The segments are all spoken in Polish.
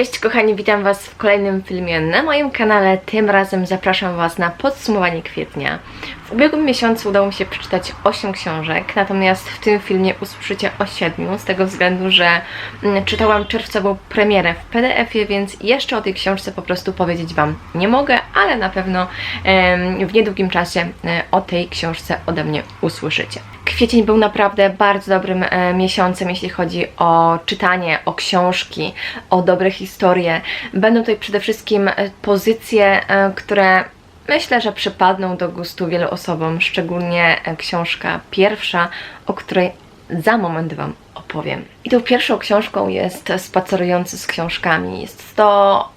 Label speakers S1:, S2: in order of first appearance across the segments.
S1: Cześć kochani, witam Was w kolejnym filmie na moim kanale. Tym razem zapraszam Was na podsumowanie kwietnia. W ubiegłym miesiącu udało mi się przeczytać 8 książek, natomiast w tym filmie usłyszycie o 7, z tego względu, że mm, czytałam czerwcową premierę w PDF-ie, więc jeszcze o tej książce po prostu powiedzieć Wam nie mogę, ale na pewno w niedługim czasie e, o tej książce ode mnie usłyszycie. Kwiecień był naprawdę bardzo dobrym e, miesiącem, jeśli chodzi o czytanie, o książki, o dobre historie. Będą tutaj przede wszystkim e, pozycje, które myślę, że przypadną do gustu wielu osobom, szczególnie e, książka pierwsza, o której za moment Wam opowiem. I tą pierwszą książką jest Spacerujący z książkami. Jest to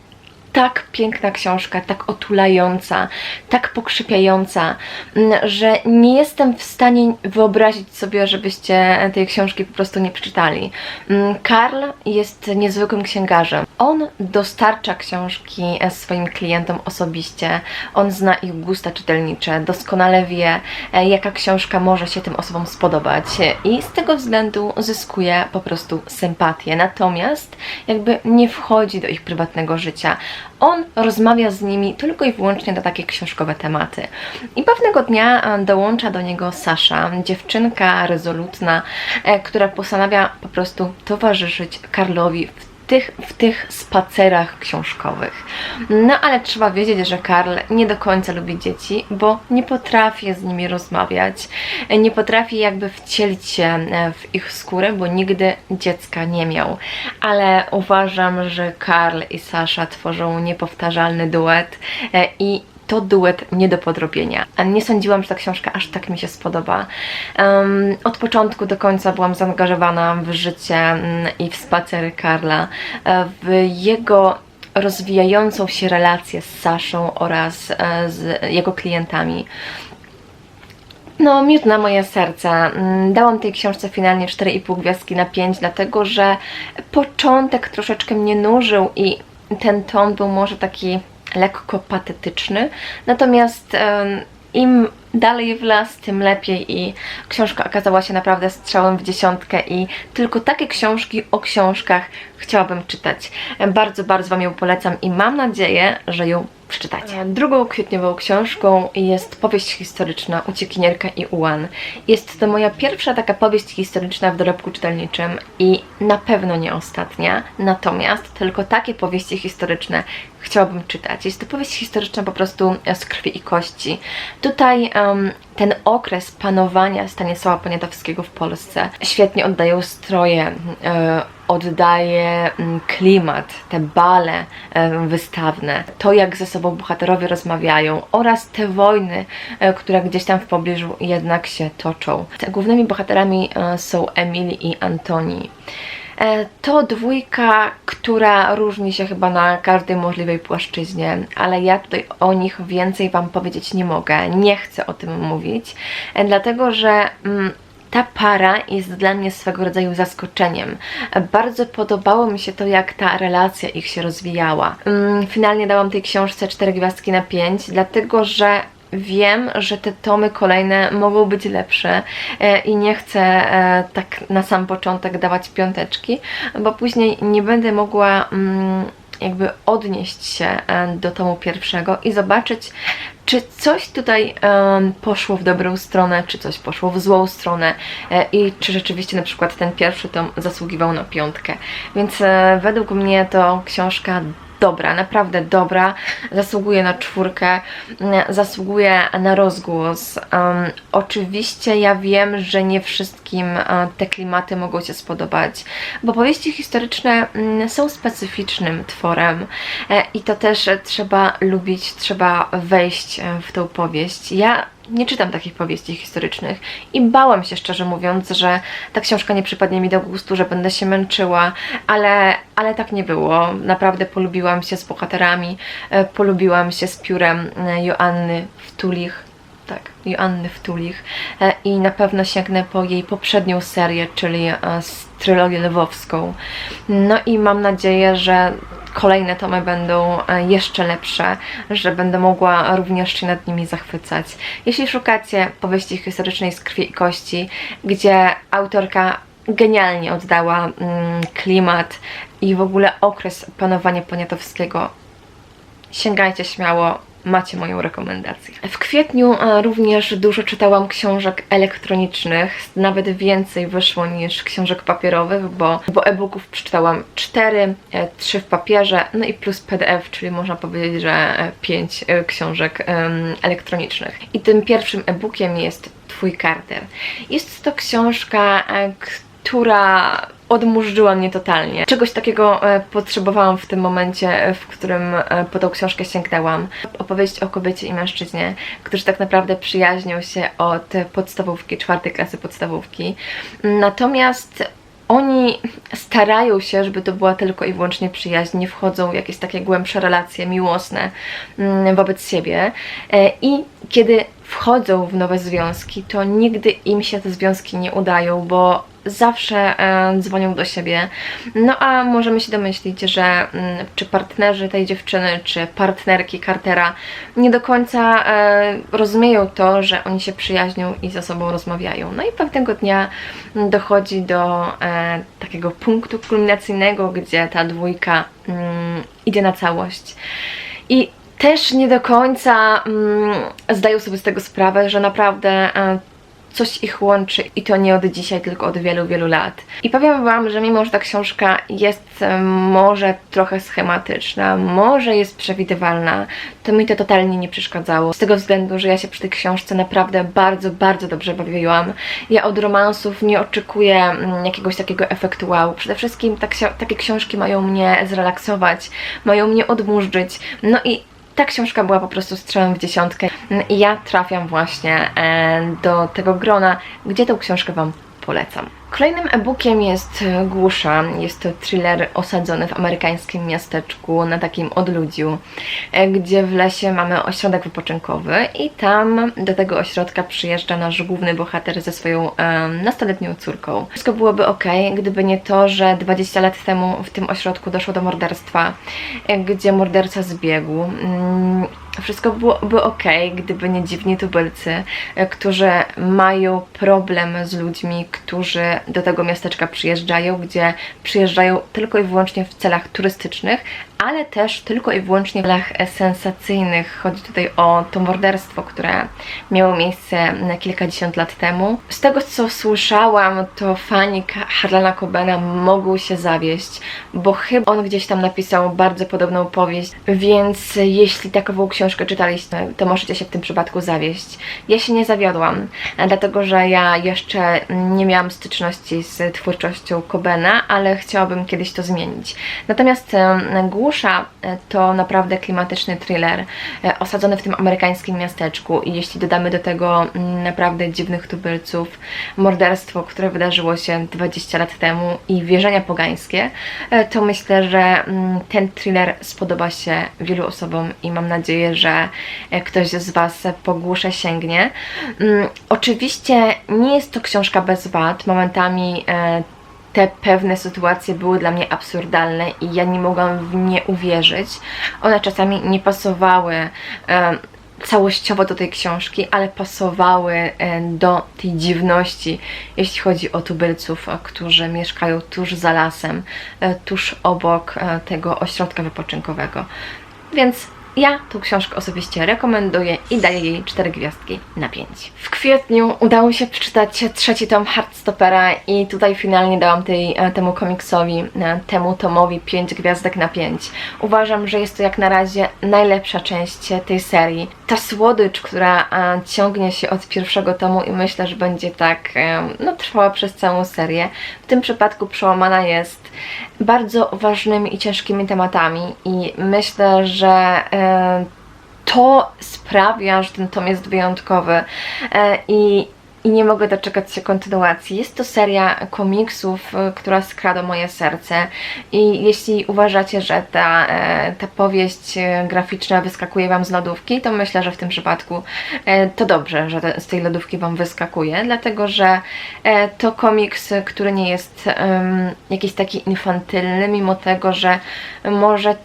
S1: tak piękna książka, tak otulająca, tak pokrzypiająca, mm, że nie jestem w stanie wyobrazić sobie, żebyście tej książki po prostu nie przeczytali. Mm, Karl jest niezwykłym księgarzem. On dostarcza książki e, swoim klientom osobiście. On zna ich gusta czytelnicze, doskonale wie, e, jaka książka może się tym osobom spodobać i z tego względu zyskuje po prostu sympatię. Natomiast jakby nie wchodzi do ich prywatnego życia. On rozmawia z nimi tylko i wyłącznie na takie książkowe tematy. I pewnego dnia e, dołącza do niego Sasza, dziewczynka rezolutna, e, która postanawia po prostu towarzyszyć Karlowi w tych, w tych spacerach książkowych. No ale trzeba wiedzieć, że Karl nie do końca lubi dzieci, bo nie potrafi z nimi rozmawiać, nie potrafi jakby wcielić się e, w ich skórę, bo nigdy dziecka nie miał. Ale uważam, że Karl i Sasza tworzą niepowtarzalny duet e, i to duet nie do podrobienia. Nie sądziłam, że ta książka aż tak mi się spodoba. Em, od początku do końca byłam zaangażowana w życie mm, i w spacery Karla, e, w jego rozwijającą się relację z Saszą oraz e, z jego klientami. No, miód na moje serce. Mm, Dałam tej książce finalnie 4,5 gwiazdki na 5, dlatego że początek troszeczkę mnie nużył i ten ton był może taki lekko patetyczny. Natomiast im dalej w las, tym lepiej i książka okazała się naprawdę strzałem w dziesiątkę i tylko takie książki o książkach chciałabym czytać. Bardzo, bardzo Wam ją polecam i mam nadzieję, że ją przeczytacie. Drugą kwietniową książką jest powieść historyczna Uciekinierka i Ułan. Jest to moja pierwsza taka powieść historyczna w dorobku czytelniczym i na pewno nie ostatnia, natomiast tylko takie powieści historyczne chciałabym czytać. Jest to powieść historyczna po prostu z krwi i kości. Tutaj em, ten okres panowania Stanisława Poniatowskiego w Polsce świetnie oddają stroje, e, oddaje klimat, te bale e, wystawne, to jak ze sobą bohaterowie rozmawiają oraz te wojny, e, które gdzieś tam w pobliżu jednak się toczą. Głównymi bohaterami e, są Emily i Antoni. E, To dwójka, która różni się chyba na każdej możliwej płaszczyźnie, ale ja tutaj o nich więcej Wam powiedzieć nie mogę. Nie chcę o tym mówić, e, dlatego że mm, ta para jest dla mnie swego rodzaju zaskoczeniem. Bardzo podobało mi się to, jak ta relacja ich się rozwijała. Mm, Finalnie dałam tej książce 4 gwiazdki na 5, dlatego że wiem, że te tomy kolejne mogą być lepsze e, i nie chcę e, tak na sam początek dawać piąteczki, bo później nie będę mogła mm, jakby odnieść się e, do tomu pierwszego i zobaczyć, czy coś tutaj poszło w dobrą stronę, czy coś poszło w złą stronę i czy rzeczywiście na przykład ten pierwszy tom zasługiwał na piątkę. Więc według mnie to książka dobra, naprawdę dobra, zasługuje na czwórkę, mm, zasługuje na rozgłos. Em, oczywiście ja wiem, że nie wszystkim e, te klimaty mogą się spodobać, bo powieści historyczne mm, są specyficznym tworem e, i to też trzeba lubić, trzeba wejść e, w tą powieść. Ja nie czytam takich powieści historycznych i bałam się szczerze mówiąc, że ta książka nie przypadnie mi do gustu, że będę się męczyła, ale, ale tak nie było. Naprawdę polubiłam się z bohaterami, e, polubiłam się z piórem e, Joanny Wtulich. Tak, Joanny Wtulich e, i na pewno sięgnę po jej poprzednią serię, czyli trylogię lwowską. No i mam nadzieję, że kolejne tomy będą e, jeszcze lepsze, że będę mogła również się nad nimi zachwycać. Jeśli szukacie powieści historycznej z krwi i kości, gdzie autorka genialnie oddała mm, klimat i w ogóle okres panowania Poniatowskiego. Sięgajcie śmiało, macie moją rekomendację. W kwietniu e, również dużo czytałam książek elektronicznych, nawet więcej wyszło niż książek papierowych, bo, bo e-booków przeczytałam 4, 3 w papierze, no i plus PDF, czyli można powiedzieć, że 5 książek em, elektronicznych. I tym pierwszym e-bookiem jest Twój Carter. Jest to książka, e, która odmurzyła mnie totalnie. Czegoś takiego e, potrzebowałam w tym momencie, e, w którym e, po tą książkę sięgnęłam. Opowieść o kobiecie i mężczyźnie, którzy tak naprawdę przyjaźnią się od podstawówki, czwartej klasy podstawówki. Natomiast oni starają się, żeby to była tylko i wyłącznie przyjaźń, nie wchodzą w jakieś takie głębsze relacje miłosne mm, wobec siebie. I kiedy wchodzą w nowe związki, to nigdy im się te związki nie udają, bo zawsze e, dzwonią do siebie. No a możemy się domyślić, że mm, czy partnerzy tej dziewczyny, czy partnerki Cartera nie do końca e, rozumieją to, że oni się przyjaźnią i ze sobą rozmawiają. No i pewnego dnia dochodzi do e, takiego punktu kulminacyjnego, gdzie ta dwójka mm, idzie na całość. I też nie do końca mm, zdają sobie z tego sprawę, że naprawdę coś ich łączy i to nie od dzisiaj, tylko od wielu, wielu lat. I powiem Wam, że mimo, że ta książka jest e, może trochę schematyczna, może jest przewidywalna, to mi to totalnie nie przeszkadzało. Z tego względu, że ja się przy tej książce naprawdę bardzo, bardzo dobrze bawiłam. Ja od romansów nie oczekuję mm, jakiegoś takiego efektu wow. Przede wszystkim tak, takie książki mają mnie zrelaksować, mają mnie odmurzyć. No i ta książka była po prostu strzałem w dziesiątkę i ja trafiam właśnie e, do tego grona, gdzie tą książkę Wam polecam. Kolejnym e-bookiem jest Głusza. Jest to thriller osadzony w amerykańskim miasteczku na takim odludziu, e, gdzie w lesie mamy ośrodek wypoczynkowy i tam do tego ośrodka przyjeżdża nasz główny bohater ze swoją um, nastoletnią córką. Wszystko byłoby ok, gdyby nie to, że 20 lat temu w tym ośrodku doszło do morderstwa, e, gdzie morderca zbiegł. Wszystko byłoby ok, gdyby nie dziwni tubylcy, e, którzy mają problem z ludźmi, którzy do tego miasteczka przyjeżdżają, gdzie przyjeżdżają tylko i wyłącznie w celach turystycznych, ale też tylko i wyłącznie w celach sensacyjnych. Chodzi tutaj o to morderstwo, które miało miejsce kilkadziesiąt lat temu. Z tego co słyszałam, to fani Harlana Cobena mogą się zawieść, bo chyba on gdzieś tam napisał bardzo podobną powieść, więc jeśli takową książkę czytaliście, to możecie się w tym przypadku zawieść. Ja się nie zawiodłam, dlatego że ja jeszcze nie miałam styczności z twórczością Cobena, ale chciałabym kiedyś to zmienić. Natomiast głównie Dusza e, to naprawdę klimatyczny thriller e, osadzony w tym amerykańskim miasteczku i jeśli dodamy do tego mm, naprawdę dziwnych tubylców, morderstwo, które wydarzyło się 20 lat temu i wierzenia pogańskie, e, to myślę, że mm, ten thriller spodoba się wielu osobom i mam nadzieję, że ktoś z Was po głusze sięgnie. Mm, oczywiście nie jest to książka bez wad, momentami te pewne sytuacje były dla mnie absurdalne i ja nie mogłam w nie uwierzyć. One czasami nie pasowały e, całościowo do tej książki, ale pasowały e, do tej dziwności, jeśli chodzi o tubylców, którzy mieszkają tuż za lasem, e, tuż obok e, tego ośrodka wypoczynkowego. Więc ja tą książkę osobiście rekomenduję i daję jej 4 gwiazdki na 5. W kwietniu udało mi się przeczytać trzeci tom Heartstoppera i tutaj finalnie dałam tej, e, temu komiksowi, e, temu tomowi 5 gwiazdek na 5. Uważam, że jest to jak na razie najlepsza część tej serii. Ta słodycz, która e, ciągnie się od pierwszego tomu i myślę, że będzie tak no, trwała przez całą serię. W tym przypadku przełamana jest bardzo ważnymi i ciężkimi tematami i myślę, że to sprawia, że ten tom jest wyjątkowy e, i i nie mogę doczekać się kontynuacji. Jest to seria komiksów, e, która skradła moje serce i jeśli uważacie, że ta, e, ta powieść graficzna wyskakuje Wam z lodówki, to myślę, że w tym przypadku to dobrze, że z tej lodówki Wam wyskakuje, dlatego że to komiks, który nie jest jakiś taki infantylny, mimo tego, że może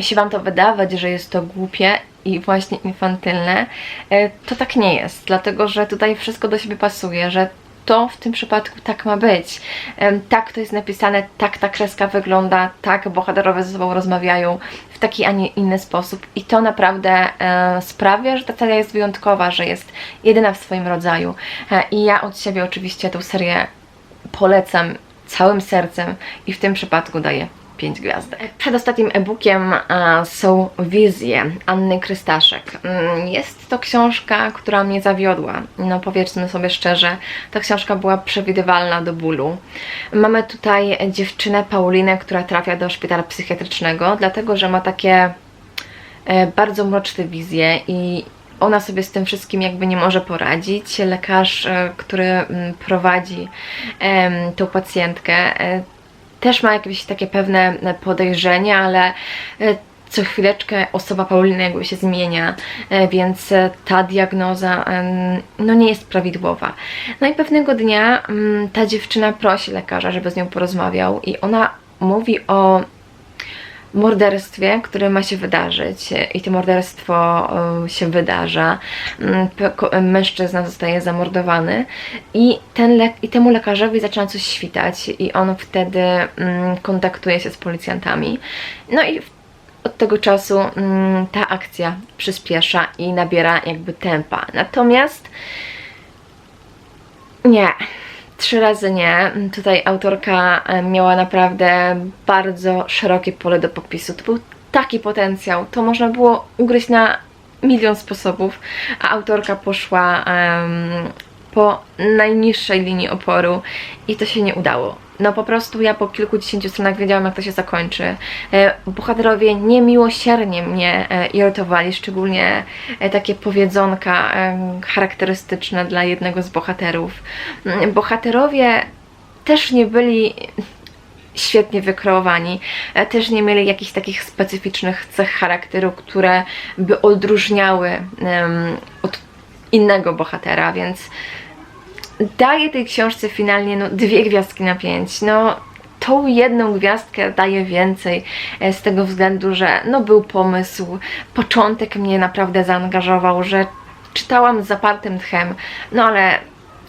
S1: się Wam to wydawać, że jest to głupie i właśnie infantylne, e, to tak nie jest, dlatego że tutaj wszystko do siebie pasuje, że to w tym przypadku tak ma być. Tak to jest napisane, tak ta kreska wygląda, tak bohaterowie ze sobą rozmawiają w taki, a nie inny sposób. I to naprawdę e, sprawia, że ta seria jest wyjątkowa, że jest jedyna w swoim rodzaju. E, I ja od siebie oczywiście tę serię polecam całym sercem i w tym przypadku daję 5 gwiazdek. Przed ostatnim e-bookiem są Wizje Anny Krystaszek. Mm, Jest to książka, która mnie zawiodła. No powiedzmy sobie szczerze, ta książka była przewidywalna do bólu. Mamy tutaj dziewczynę Paulinę, która trafia do szpitala psychiatrycznego, dlatego że ma takie e, bardzo mroczne wizje i ona sobie z tym wszystkim jakby nie może poradzić. Lekarz, e, który mm, prowadzi tą pacjentkę, e, też ma jakieś takie pewne e, podejrzenia, ale e, co chwileczkę osoba Pauliny jakby się zmienia, e, więc e, ta diagnoza no nie jest prawidłowa. No i pewnego dnia mm, ta dziewczyna prosi lekarza, żeby z nią porozmawiał i ona mówi o morderstwie, które ma się wydarzyć i to morderstwo e, się wydarza. Mm, Mężczyzna zostaje zamordowany i, ten le- i temu lekarzowi zaczyna coś świtać i on wtedy mm, kontaktuje się z policjantami. No i od tego czasu mm, ta akcja przyspiesza i nabiera jakby tempa. Natomiast nie. Trzy razy nie. Tutaj autorka e, miała naprawdę bardzo szerokie pole do popisu. To był taki potencjał. To można było ugryźć na milion sposobów, a autorka poszła em, po najniższej linii oporu i to się nie udało. No po prostu ja po kilkudziesięciu stronach wiedziałam, jak to się zakończy. E, bohaterowie niemiłosiernie mnie e, irytowali, szczególnie e, takie powiedzonka charakterystyczne dla jednego z bohaterów. Mm, Bohaterowie też nie byli świetnie wykreowani, też nie mieli jakichś takich specyficznych cech charakteru, które by odróżniały od innego bohatera, więc daję tej książce finalnie no, dwie gwiazdki na pięć. No, tą jedną gwiazdkę daję więcej e, z tego względu, że no, był pomysł, początek mnie naprawdę zaangażował, że czytałam z zapartym tchem, no ale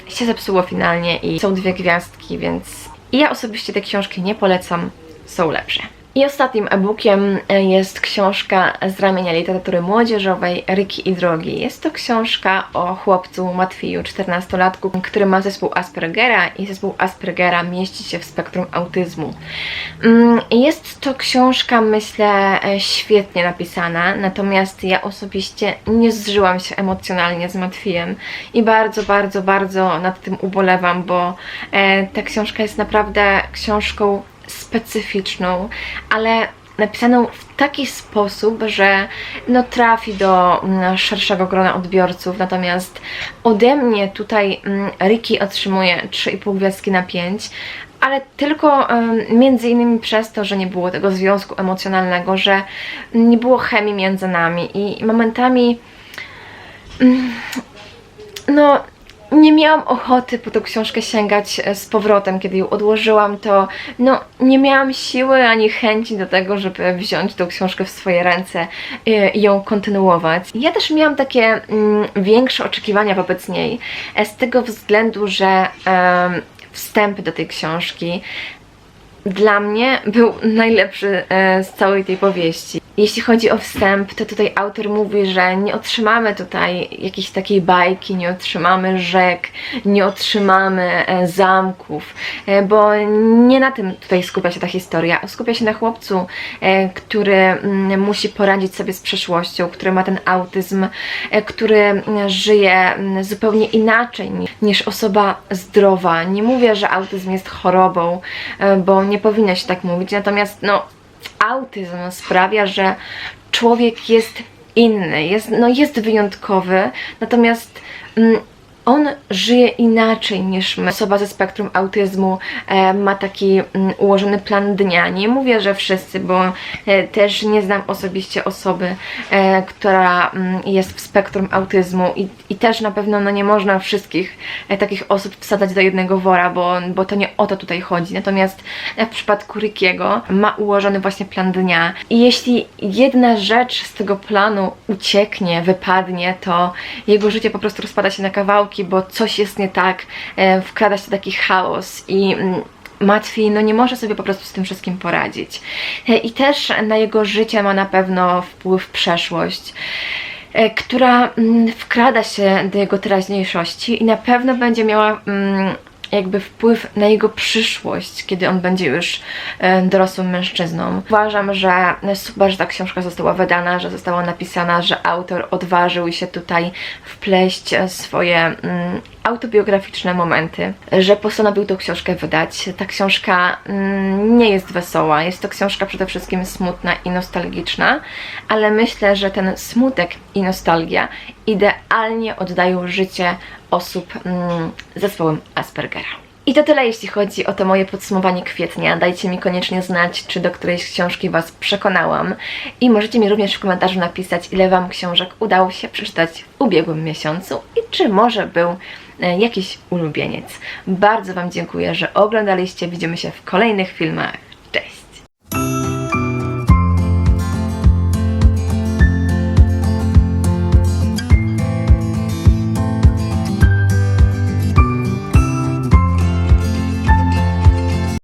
S1: się zepsuło finalnie i są dwie gwiazdki, więc ja osobiście te książki nie polecam, są lepsze. I ostatnim e-bookiem e, jest książka z ramienia literatury młodzieżowej Ryki i Drogi. Jest to książka o chłopcu Matwiju, 14-latku, który ma zespół Aspergera i zespół Aspergera mieści się w spektrum autyzmu. Mm, Jest to książka, myślę, e, świetnie napisana, natomiast ja osobiście nie zżyłam się emocjonalnie z Matwijem i bardzo, bardzo, bardzo nad tym ubolewam, bo e, ta książka jest naprawdę książką specyficzną, ale napisaną w taki sposób, że no, trafi do mm, szerszego grona odbiorców. Natomiast ode mnie tutaj mm, Ricky otrzymuje 3,5 gwiazdki na 5, ale tylko między innymi przez to, że nie było tego związku emocjonalnego, że nie było chemii między nami i momentami mm, no nie miałam ochoty po tą książkę sięgać e, z powrotem, kiedy ją odłożyłam, to no nie miałam siły ani chęci do tego, żeby wziąć tą książkę w swoje ręce e, i ją kontynuować. Ja też miałam takie mm, większe oczekiwania wobec niej, e, z tego względu, że wstęp do tej książki dla mnie był najlepszy z całej tej powieści. Jeśli chodzi o wstęp, to tutaj autor mówi, że nie otrzymamy tutaj jakiejś takiej bajki, nie otrzymamy rzek, nie otrzymamy e, zamków, e, bo nie na tym tutaj skupia się ta historia. Skupia się na chłopcu, e, który mm, musi poradzić sobie z przeszłością, który ma ten autyzm, który mm, żyje mm, zupełnie inaczej ni- niż osoba zdrowa. Nie mówię, że autyzm jest chorobą, bo nie powinno się tak mówić, natomiast no autyzm sprawia, że człowiek jest inny, jest, no jest wyjątkowy, natomiast mm, on żyje inaczej niż my. Osoba ze spektrum autyzmu e, ma taki mm, ułożony plan dnia. Nie mówię, że wszyscy, bo e, też nie znam osobiście osoby, e, która mm, jest w spektrum autyzmu i, i też na pewno no, nie można wszystkich e, takich osób wsadzać do jednego wora, bo, bo to nie o to tutaj chodzi. Natomiast e, w przypadku Rickiego ma ułożony właśnie plan dnia i jeśli jedna rzecz z tego planu ucieknie, wypadnie, to jego życie po prostu rozpada się na kawałki bo coś jest nie tak, e, wkrada się taki chaos i mm, Matwi no nie może sobie po prostu z tym wszystkim poradzić. E, I też na jego życie ma na pewno wpływ przeszłość e, która mm, wkrada się do jego teraźniejszości i na pewno będzie miała mm, jakby wpływ na jego przyszłość, kiedy on będzie już e, dorosłym mężczyzną. Uważam, że super, że ta książka została wydana, że została napisana, że autor odważył się tutaj wpleść e, swoje mm, autobiograficzne momenty, że postanowił tą książkę wydać. Ta książka mm, nie jest wesoła, jest to książka przede wszystkim smutna i nostalgiczna, ale myślę, że ten smutek i nostalgia idealnie oddają życie osób mm, z zespołem Aspergera. I to tyle, jeśli chodzi o to moje podsumowanie kwietnia. Dajcie mi koniecznie znać, czy do którejś książki Was przekonałam. I możecie mi również w komentarzu napisać, ile Wam książek udało się przeczytać w ubiegłym miesiącu i czy może był e, jakiś ulubieniec. Bardzo Wam dziękuję, że oglądaliście. Widzimy się w kolejnych filmach.